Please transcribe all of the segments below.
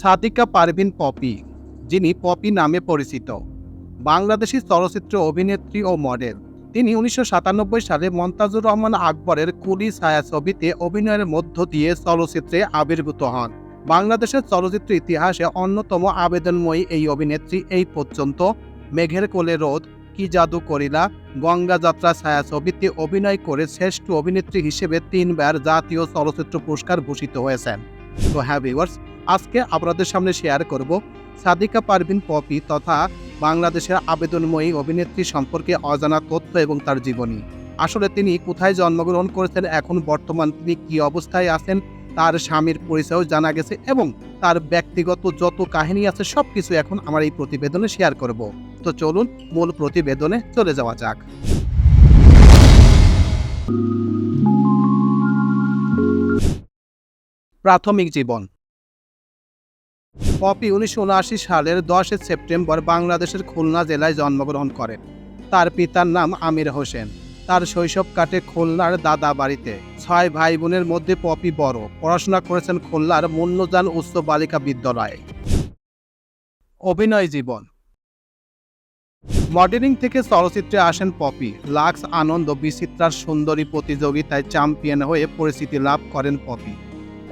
সাদিকা পারভিন পপি, যিনি পপি নামে পরিচিত। বাংলাদেশি চলচ্চিত্র অভিনেত্রী ও মডেল। তিনি উনিশশো সাতানব্বই সালে মন্তাজুর রহমান আকবরের কুলি ছায়াছবিতে অভিনয়ের মধ্য দিয়ে চলচ্চিত্রে আবির্ভূত হন। বাংলাদেশের চলচ্চিত্র ইতিহাসে অন্যতম আবেদনময়ী এই অভিনেত্রী এই পর্যন্ত মেঘের কোলে রোদ, কি জাদু করিলা, গঙ্গা যাত্রা ছায়াছবিতে অভিনয় করে শ্রেষ্ঠ অভিনেত্রী হিসেবে তিনবার জাতীয় চলচ্চিত্র পুরস্কার ভূষিত হয়েছেন। তো হ্যাঁ ভিউয়ার্স আজকে আপনাদের সামনে শেয়ার করব সাদিকা পারভিন পপি তথা বাংলাদেশের আবেদনময়ী অভিনেত্রী সম্পর্কে অজানা তথ্য এবং তার জীবনী। আসলে তিনি কোথায় জন্মগ্রহণ করেছেন, এখন বর্তমান তিনি কি অবস্থায় আছেন, তার স্বামীর পরিচয়ও জানা গেছে এবং তার ব্যক্তিগত যত কাহিনী আছে সব কিছু এখন আমার এই প্রতিবেদনে শেয়ার করব। তো চলুন মূল প্রতিবেদনে চলে যাওয়া যাক। প্রাথমিক জীবন। পপি উনিশশো উনআশি সালের দশই সেপ্টেম্বর বাংলাদেশের খুলনা জেলায় জন্মগ্রহণ করেন। তার পিতার নাম আমির হোসেন। তার শৈশব কাটে খুলনার দাদা বাড়িতে। ছয় ভাই বোনের মধ্যে পপি বড়। পড়াশোনা করেছেন খুলনার মুন্নজান উচ্চ বালিকা বিদ্যালয়ে। অভিনয় জীবন। মডেলিং থেকে চলচ্চিত্রে আসেন পপি। লাক্স আনন্দ বিচিত্রার সুন্দরী প্রতিযোগিতায় চ্যাম্পিয়ন হয়ে পরিচিতি লাভ করেন পপি।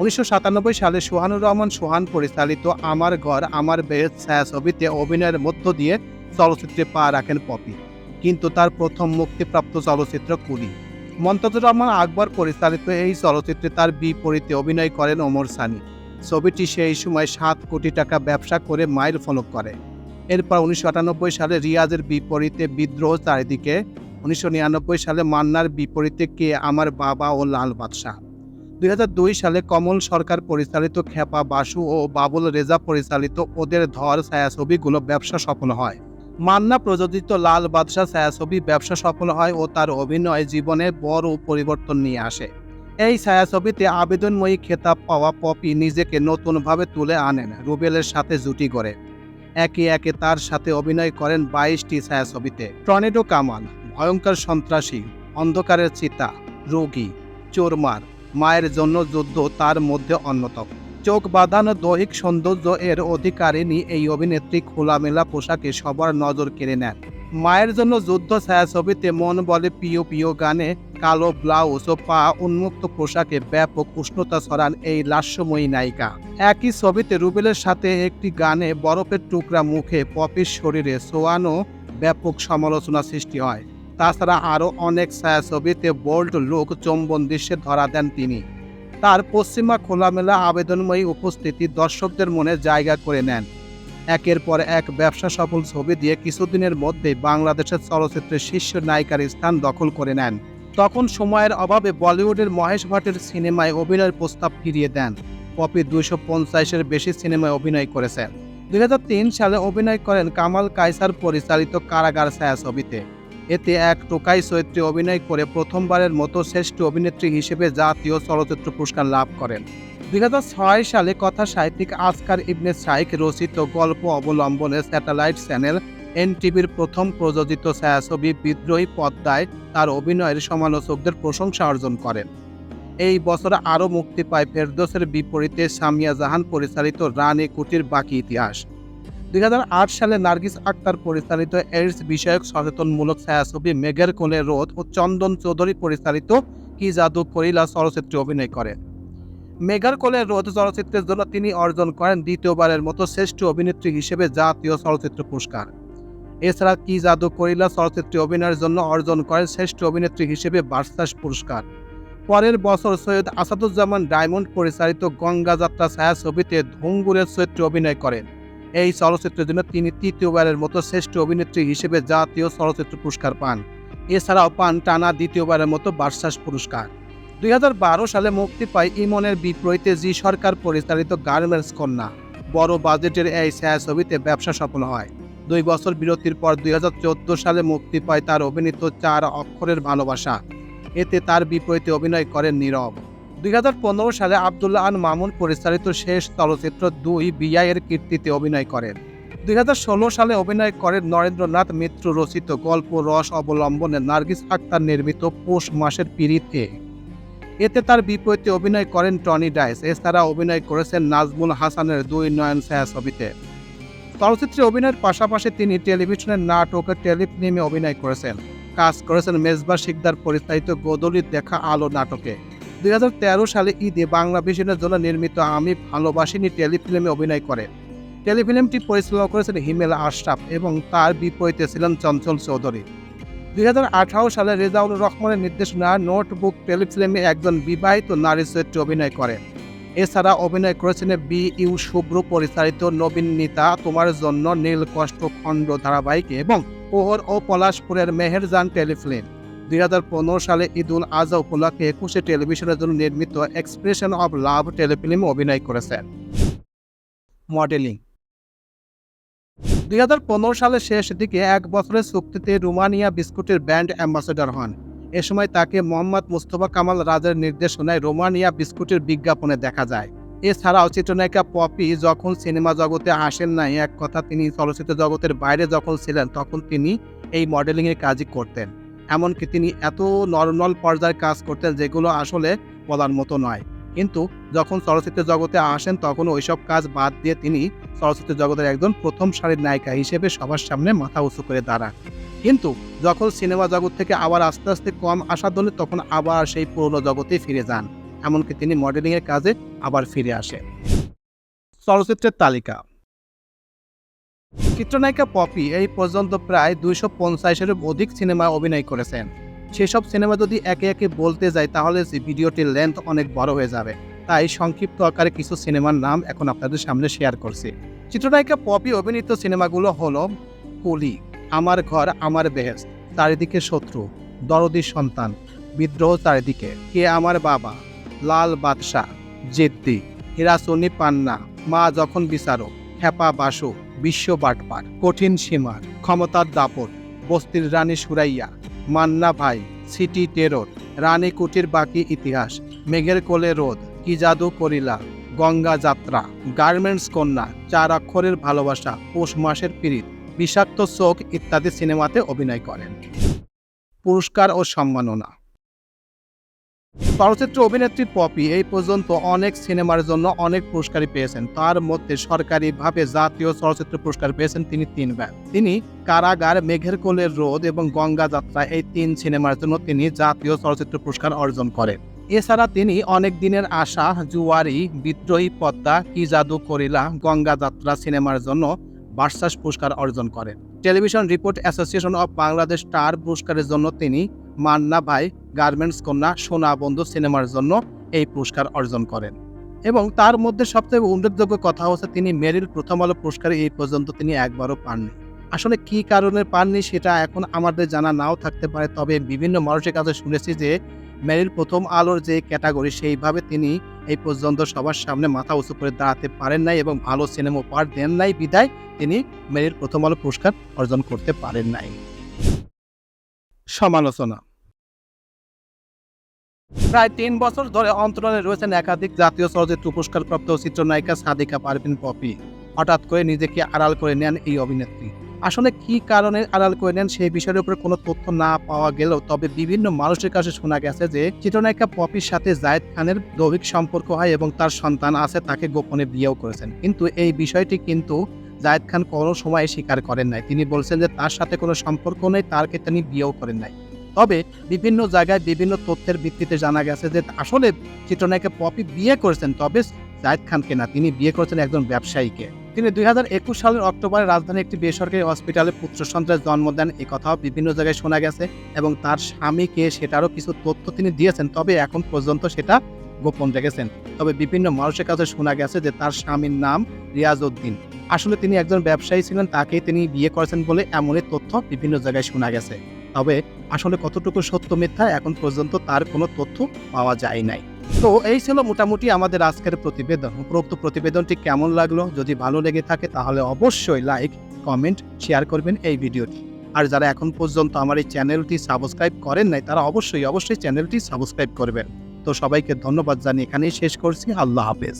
উনিশশো সাতানব্বই সালে সোহানুর রহমান সোহান পরিচালিত আমার ঘর, আমার বেহেদ ছায়াছবিতে অভিনয়ের মধ্য দিয়ে চলচ্চিত্রে পা রাখেন পপি। কিন্তু তার প্রথম মুক্তিপ্রাপ্ত চলচ্চিত্র কুলি। মন্তাজুর রহমান আকবর পরিচালিত এই চলচ্চিত্রে তার বিপরীতে অভিনয় করেন ওমর সানি। ছবিটি সেই সময় সাত কোটি টাকা ব্যবসা করে মাইল ফলক করে। এরপর উনিশশো আটানব্বই সালে রিয়াজের বিপরীতে বিদ্রোহ চারিদিকে, উনিশশো নিরানব্বই সালে মান্নার বিপরীতে কে আমার বাবা ও লাল বাদশাহ। দুই হাজার দুই সালে কমল সরকার পরিচালিত খেপা বাসু ও বাবুল রেজা পরিচালিত ওদের ধর ছায়াছবিগুলো ব্যবসা সফল হয়। মান্না প্রযোজিত লাল বাদশাহ ছায়াছবি ব্যবসা সফল হয় ও তার অভিনয় জীবনে বড় পরিবর্তন নিয়ে আসে। এই ছায়াছবিতে আবেদনময়ী খেতাব পাওয়া পপি নিজেকে নতুনভাবে তুলে আনেন, রুবেলের সাথে জুটি করে একে একে তার সাথে অভিনয় করেন বাইশটি ছায়াছবিতে। টর্নেডো কামান ভয়ঙ্কর সন্ত্রাসী, অন্ধকারের চিতা, রোগী, চোরমার মায়ের জন্য যুদ্ধ তার মধ্যে অন্যতম। চোখ বাঁধানো দৈহিক সৌন্দর্য এর অধিকারিণী এই অভিনেত্রী খোলামেলা পোশাকে সবার নজর কেড়ে নেন। মায়ের জন্য যুদ্ধ ছায়াছবিতে মন বলে পিও পিও গানে কালো ব্লাউজ ও পা উন্মুক্ত পোশাকে ব্যাপক উষ্ণতা ছড়ান এই লাস্যময়ী নায়িকা। একই ছবিতে রুবেলের সাথে একটি গানে বরফের টুকরা মুখে পপির শরীরে সোয়ানো ব্যাপক সমালোচনা সৃষ্টি হয়। তাছাড়া আরও অনেক ছায়াছবিতে বোল্ড লুক চম্বন দৃশ্যে ধরা দেন তিনি। তার পশ্চিমা খোলামেলা আবেদনময়ী উপস্থিতি দর্শকদের মনে জায়গা করে নেন। একের পর এক ব্যবসা সফল ছবি দিয়ে কিছুদিনের মধ্যেই বাংলাদেশের চলচ্চিত্রের শীর্ষ নায়িকার স্থান দখল করে নেন। তখন সময়ের অভাবে বলিউডের মহেশ ভাটের সিনেমায় অভিনয়ের প্রস্তাব ফিরিয়ে দেন। পপি দুইশো পঞ্চাশের বেশি সিনেমায় অভিনয় করেছেন। দুই হাজার তিন সালে অভিনয় করেন কামাল কায়সার পরিচালিত কারাগার ছায়াছবিতে। এতে এক টোকাই চরিত্রে অভিনয় করে প্রথমবারের মতো শ্রেষ্ঠ অভিনেত্রী হিসেবে জাতীয় চলচ্চিত্র পুরস্কার লাভ করেন। দুই হাজার ছয় সালে কথা সাহিত্যিক আসকার ইবনে শাইক রচিত গল্প অবলম্বনে স্যাটেলাইট চ্যানেল এনটিভির প্রথম প্রযোজিত ছায়াছবি বিদ্রোহী পদ্মায় তার অভিনয়ের সমালোচকদের প্রশংসা অর্জন করেন। এই বছর আরও মুক্তি পায় ফেরদোসের বিপরীতে সামিয়া জাহান পরিচালিত রানী কুটির বাকি ইতিহাস। দুই হাজার আট সালে নার্গিস আক্তার পরিচালিত এইডস বিষয়ক সচেতনমূলক ছায়াছবি মেঘের কোলে রোদ ও চন্দন চৌধুরী পরিচালিত কি জাদু করিলা চলচ্চিত্রে অভিনয় করেন মেঘার কোলে রোদ চলচ্চিত্রের জন্য তিনি অর্জন করেন দ্বিতীয়বারের মতো শ্রেষ্ঠ অভিনেত্রী হিসেবে জাতীয় চলচ্চিত্র পুরস্কার। এছাড়া কি জাদু করিলা চলচ্চিত্রে অভিনয়ের জন্য অর্জন করেন শ্রেষ্ঠ অভিনেত্রী হিসেবে বার্সাস পুরস্কার। পরের বছর সৈয়দ আসাদুজ্জামান ডায়মন্ড পরিচালিত গঙ্গা যাত্রা ছায়াছবিতে ধুঙ্গুরের চরিত্রে অভিনয় করেন। এই চলচ্চিত্রের জন্য তিনি তৃতীয়বারের মতো শ্রেষ্ঠ অভিনেত্রী হিসেবে জাতীয় চলচ্চিত্র পুরস্কার পান। এছাড়াও পান টানা দ্বিতীয়বারের মতো বার্সাস পুরস্কার। দুই হাজার বারো সালে মুক্তি পায় ইমনের বিপরীতে জি সরকার পরিচালিত গার্মেন্টস কন্যা। বড় বাজেটের এই ছায়াছবিতে ব্যবসা সফল হয়। দুই বছর বিরতির পর দুই হাজার চোদ্দ সালে মুক্তি পায় তার অভিনীত চার অক্ষরের ভালোবাসা। এতে তার বিপরীতে অভিনয় করেন নীরব। দুই হাজার পনেরো সালে আবদুল্লাহ আন মামুন পরিচালিত শেষ চলচ্চিত্র দুই বিআইয়ের কীর্তিতে অভিনয় করেন। দুই হাজার ষোলো সালে অভিনয় করেন নরেন্দ্রনাথ মিত্র রচিত গল্প রস অবলম্বনে নার্গিস আক্তার নির্মিত পৌষ মাসের পিড়িতে। এতে তার বিপরীতে অভিনয় করেন টনি ডাইস। এছাড়া অভিনয় করেছেন নাজমুল হাসানের দুই নয়ন ছায়া ছবিতে। চলচ্চিত্রে অভিনয়ের পাশাপাশি তিনি টেলিভিশনের নাটক টেলিফিল্মে অভিনয় করেছেন। কাজ করেছেন মেজবা শিকদার, পরিচালিত গোদলির দেখা আলো নাটকে। দুই হাজার তেরো সালে ঈদে বাংলা ভিশনের জন্য নির্মিত আমি ভালোবাসিনি টেলিফিল্মে অভিনয় করে। টেলিফিল্মটি পরিচালনা করেছেন হিমেল আশরাফ এবং তার বিপরীতে ছিলেন চঞ্চল চৌধুরী। দুই হাজার আঠারো সালে রেজাউল রহমানের নির্দেশনা নোটবুক টেলিফিল্মে একজন বিবাহিত নারী চরিত্রে অভিনয় করে। এছাড়া অভিনয় করেছেন বি ইউ শুভ্র, পরিচালিত নবীন নিতা, তোমার জন্য নীল কষ্ট খণ্ড ধারাবাহিক এবং পোহর ও পলাশপুরের মেহেরজান টেলিফিল্ম। দুই হাজার পনেরো সালে ঈদুল আজহা উপলক্ষে একুশে টেলিভিশনের জন্য নির্মিত এক্সপ্রেশন অব লাভ টেলিফিল্মে অভিনয় করেছেন। মডেলিং। দুই হাজার পনেরো সালের শেষ দিকে এক বছরের চুক্তিতে রোমানিয়া বিস্কুটের ব্র্যান্ড অ্যাম্বাসেডর হন। এ সময় তাকে মোহাম্মদ মুস্তফা কামাল রাজের নির্দেশনায় রোমানিয়া বিস্কুটের বিজ্ঞাপনে দেখা যায়। এছাড়াও চিত্রনায়িকা পপি যখন সিনেমা জগতে আসেন নাই, এক কথা তিনি চলচ্চিত্র জগতের বাইরে যখন ছিলেন, তখন তিনি এই মডেলিংয়ের কাজই করতেন। এমনকি তিনি এত নর্মাল পর্যায়ের কাজ করতেন যেগুলো আসলে বলার মতো নয়। কিন্তু যখন চলচ্চিত্র জগতে আসেন, তখন ওইসব কাজ বাদ দিয়ে তিনি চলচ্চিত্র জগতের একজন প্রথম সারির নায়িকা হিসেবে সবার সামনে মাথা উঁচু করে দাঁড়ান। কিন্তু যখন সিনেমা জগৎ থেকে আবার আস্তে আস্তে কম আসা দলে তখন আবার সেই পুরনো জগতে ফিরে যান। এমনকি তিনি মডেলিংয়ের কাজে আবার ফিরে আসেন। চলচ্চিত্রের তালিকা চিত্রনায়িকা পপি এই পর্যন্ত প্রায় দুইশো পঞ্চাশের অধিক সিনেমায় অভিনয় করেছেন। সেসব সিনেমা যদি একে একে বলতে যাই, তাহলে ভিডিওটির লেন্থ অনেক বড় হয়ে যাবে। তাই সংক্ষিপ্ত আকারে কিছু সিনেমার নাম এখন আপনাদের সামনে শেয়ার করছি। চিত্রনায়িকা পপি অভিনীত সিনেমাগুলো হলো কুলি, আমার ঘর, আমার বেহেস চারিদিকে শত্রু, দরদি সন্তান, বিদ্রোহ চারিদিকে, কে আমার বাবা, লাল বাদশাহ, জেদ্দি হিরাসনি পান্না, মা যখন বিচারক খেপা বাসু বিশ্ব বাটপার, কঠিন সীমার, ক্ষমতার দাপট, বস্তির রানী সুরাইয়া, মান্না ভাই, সিটি টেরর, রানী কুটির বাকি ইতিহাস, মেঘের কোলে রোদ, কি জাদু করিলা, গঙ্গা যাত্রা, গার্মেন্টস কন্যা, চার অক্ষরের ভালোবাসা, পৌষ মাসের পীড়িত বিষাক্ত চোখ ইত্যাদি সিনেমাতে অভিনয় করেন। পুরস্কার ও সম্মাননা। চলচ্চিত্র অভিনেত্রী পপি এই পর্যন্ত অনেক সিনেমার জন্য অনেক পুরস্কারই পেয়েছেন। তার মধ্যে সরকারিভাবে জাতীয় চলচ্চিত্র পুরস্কার পেয়েছেন তিনি তিনবার। তিনি কারাগার, মেঘের কোলের রোদ এবং গঙ্গা যাত্রা এই তিন সিনেমার জন্য তিনি জাতীয় চলচ্চিত্র পুরস্কার অর্জন করেন। এছাড়া তিনি অনেক দিনের আশা, জুয়ারি, বিদ্রোহী পদ্মা, কি জাদু করিলা, গঙ্গা যাত্রা সিনেমার জন্য বার্সাস পুরস্কার অর্জন করেন। Television report association of Bangladesh star পুরস্কারের জন্য তিনি মান্না ভাই গার্মেন্টস কন্যা সোনা বন্ধু সিনেমার জন্য এই পুরস্কার অর্জন করেন। এবং তার মধ্যে সবথেকে উল্লেখযোগ্য কথা হচ্ছে তিনি মেরিল প্রথম আলো পুরস্কার এই পর্যন্ত তিনি একবারও পাননি। আসলে কি কারণে পাননি সেটা এখন আমাদের জানা নাও থাকতে পারে, তবে বিভিন্ন মানুষের কাছে শুনেছি যে মেরিল প্রথম আলোর যে ক্যাটাগরি, সেইভাবে তিনি এই পর্যন্ত সবার সামনে মাথা উঁচু করে দাঁড়াতে পারেন নাই এবং ভালো সিনেমা উপহার দেন নাই। বিদায়, তিনি মেরিল প্রথম আলো পুরস্কার অর্জন করতে পারেন নাই। সমালোচনা। প্রায় তিন বছর ধরে অন্তরালে রয়েছেন একাধিক জাতীয় চলচ্চিত্র পুরস্কারপ্রাপ্ত চিত্রনায়িকা সাদিকা পারভিন পপি। হঠাৎ করে নিজেকে আড়াল করে নেন এই অভিনেত্রী। আসলে কি কারণে আড়াল করে নেন সেই বিষয়ের উপরে কোনো তথ্য না পাওয়া গেলেও তবে বিভিন্ন মানুষের কাছে শোনা গেছে যে চিত্রনায়িকা পপির সাথে জায়েদ খানের দৈহিক সম্পর্ক হয় এবং তার সন্তান আছে তাকে গোপনে বিয়েও করেছেন। কিন্তু এই বিষয়টি কিন্তু জায়েদ খান কোনো সময় স্বীকার করেন নাই। তিনি বলছেন যে তার সাথে কোনো সম্পর্ক নেই তারকে তিনি বিয়েও করেন নাই। তবে বিভিন্ন জায়গায় বিভিন্ন তথ্যের ভিত্তিতে জানা গেছে যে আসলে চিত্রনায়িকা পপি বিয়ে করেছেন, তবে জায়েদ খানকে না, তিনি বিয়ে করেছেন একজন ব্যবসায়ীকে। তিনি দুই হাজার একুশ সালের অক্টোবরে রাজধানীর একটি বেসরকারি হসপিটালে পুত্র সন্তানের জন্ম দেন। এ কথাও বিভিন্ন জায়গায় শোনা গেছে এবং তার স্বামীকে সেটারও কিছু তথ্য তিনি দিয়েছেন, তবে এখন পর্যন্ত সেটা গোপন রেখেছেন। তবে বিভিন্ন মানুষের কাছে শোনা গেছে যে তার স্বামীর নাম রিয়াজ উদ্দিন আসলে তিনি একজন ব্যবসায়ী ছিলেন, তাকেই তিনি বিয়ে করেছেন বলে এমনই তথ্য বিভিন্ন জায়গায় শোনা গেছে। তবে আসলে কতটুকু সত্য মিথ্যা এখন পর্যন্ত তার কোনো তথ্য পাওয়া যায় নাই। তো এই ছিল মোটামুটি আমাদের আজকের প্রতিবেদন। উপরোক্ত প্রতিবেদনটি কেমন লাগল? যদি ভালো লেগে থাকে তাহলে অবশ্যই লাইক কমেন্ট শেয়ার করবেন এই ভিডিওটি। আর যারা এখন পর্যন্ত আমার এই চ্যানেলটি সাবস্ক্রাইব করেন নাই, তারা অবশ্যই অবশ্যই চ্যানেলটি সাবস্ক্রাইব করবেন। তো সবাইকে ধন্যবাদ জানিয়ে এখানেই শেষ করছি। আল্লাহ হাফেজ।